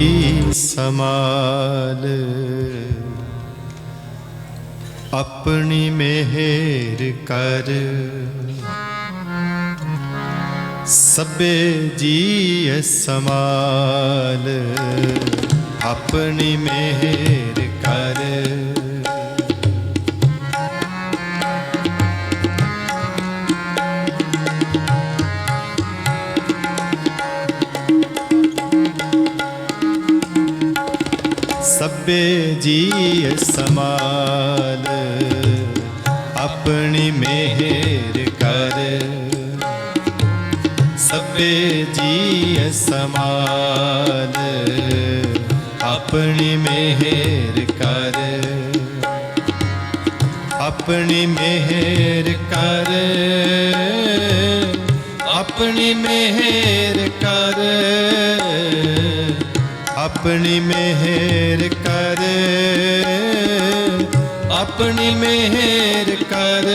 ਹੀ small ਆਪਣੀ ਮਿਹਰ ਕਰ। ਸਭੇ ਜੀ ਸਮਾਲ ਆਪਣੀ ਮਿਹਰ ਕਰ। ਸਭੇ ਜੀ ਸਮਾਲ, ਆਪਣੀ ਮਿਹਰ ਕਰ। ਸਭੇ ਜੀ ਸਮਾਲ, ਆਪਣੀ ਮਿਹਰ ਕਰ। ਆਪਣੀ ਮਿਹਰ ਕਰ, ਆਪਣੀ ਮਿਹਰ ਕਰ। ਆਪਣੀ ਮਿਹਰ ਕਰ, ਆਪਣੀ ਮਿਹਰ ਕਰ।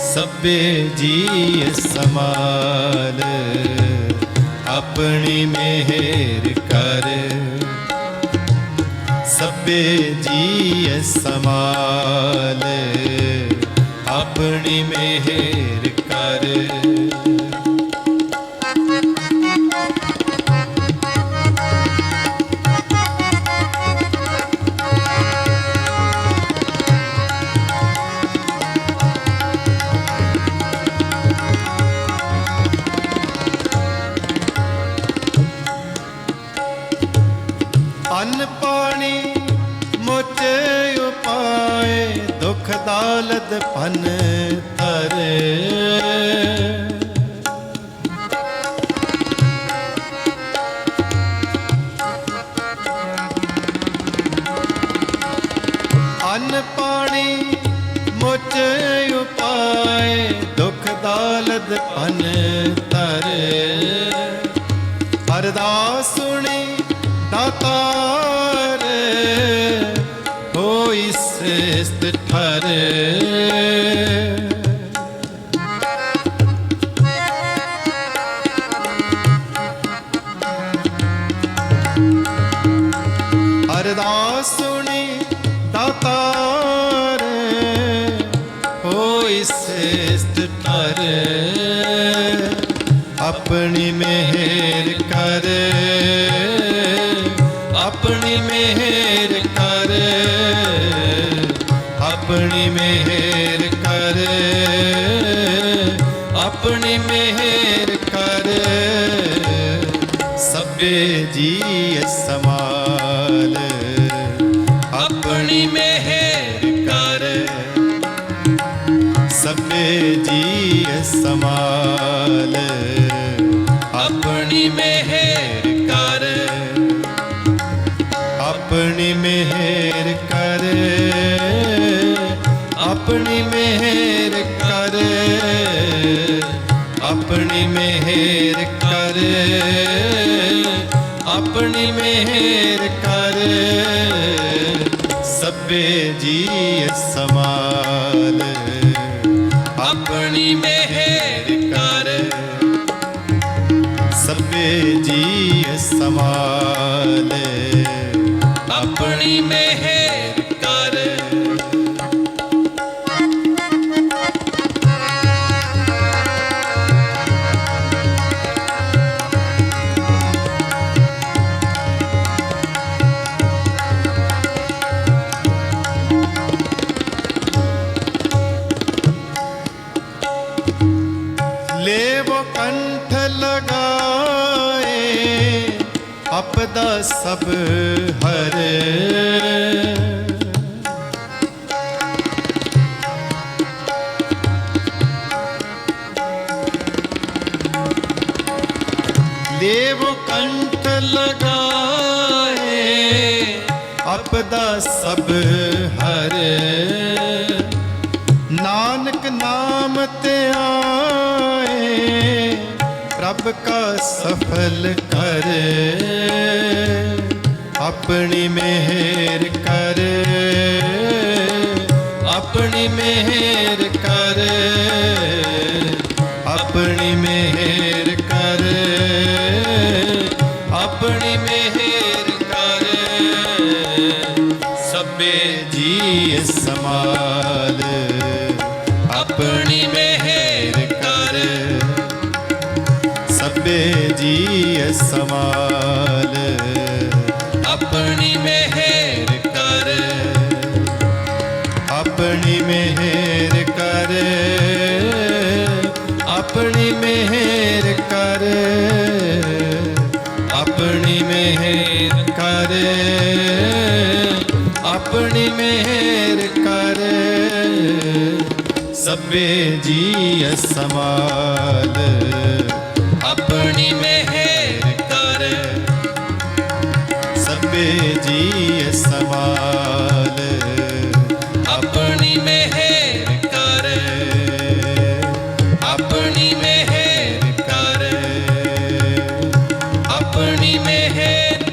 ਸਭੇ ਜੀ ਸਮਾਲ ਆਪਣੀ ਮਿਹਰ ਕਰ। ਸਭੇ ਜੀ ਸਮਾਲ ਆਪਣੀ ਮਿਹਰ ਕਰ। ਦਾਲਤ ਭਨ ਧਰੇ। ਅੰਨ ਪਾਣੀ ਮੋਚੇ ਉਪਾਏ, ਦੁਖ ਦਾਲਤ ਭਨ ਤਰੇ ਅਰਦਾਸ ਸੁਣੀ ਦਾਤਾਰ ਹੋਈ ਸ੍ਰੇਸ਼ਟ ਦਾਤਾਰ ਹੋਈ ਸ੍ਰੇਸ਼ਟ ਠਰੇ ਆਪਣੀ ਮਿਹਰ ਕਰ, ਆਪਣੀ ਮਿਹਰ ਕਰ, ਆਪਣੀ ਮਿਹਰ ਕਰ, ਆਪਣੀ ਮਿਹਰ ਕਰ। ਸਭੇ ਜੀ ਸਮਾਲ ਜੀ ਸਮਾਲ। ਆਪਣੀ ਮਿਹਰ ਕਰ। ਆਪਣੀ ਮਿਹਰ ਕਰ। ਆਪਣੀ ਮਿਹਰ ਕਰ। ਆਪਣੀ ਮਿਹਰ ਕਰ। ਆਪਣੀ ਮਿਹਰ ਕਰ। ਸਭੇ ਜੀ ਸਮਾਲ। ਆਪਣੀ ਮਿਹਰ ਕਰ। ਸਭੇ ਜੀ ਸਮਾਲ ਆਪਦਾ ਸਭ ਹਰੇ। ਦੇਵ ਕੰਠ ਲਗਾਏ ਆਪਦਾ ਸਭ ਹਰੇ। ਨਾਨਕ ਨਾਮ ਤੇ ਆਏ, ਪ੍ਰਭ ਕਾ ਸਫਲ ਕਰ ਆਪਣੀ ਮਿਹਰ ਕਰ ਆਪਣੀ ਮਿਹਰ ਕਰ ਆਪਣੀ ਮਿਹਰ ਕਰ ਆਪਣੀ ਮਿਹਰ ਕਰ ਸਭੇ ਜੀ ਸਮਾਲ ਸਭੇ ਜੀ ਸਮਾਲ। ਆਪਣੀ ਮਿਹਰ ਕਰ। ਆਪਣੀ ਮਿਹਰ ਕਰ। ਆਪਣੀ ਮਿਹਰ ਕਰ। ਆਪਣੀ ਮਿਹਰ ਕਰ। ਆਪਣੀ ਮਿਹਰ ਕਰ। ਸਭੇ ਜੀ ਮਿਹਰ ਕਰ ਸਭੇ ਜੀ ਸਵਾਲ ਆਪਣੀ ਮਿਹਰ ਕਰ ਆਪਣੀ ਮਿਹਰ ਕਰ ਆਪਣੀ ਮਿਹਰ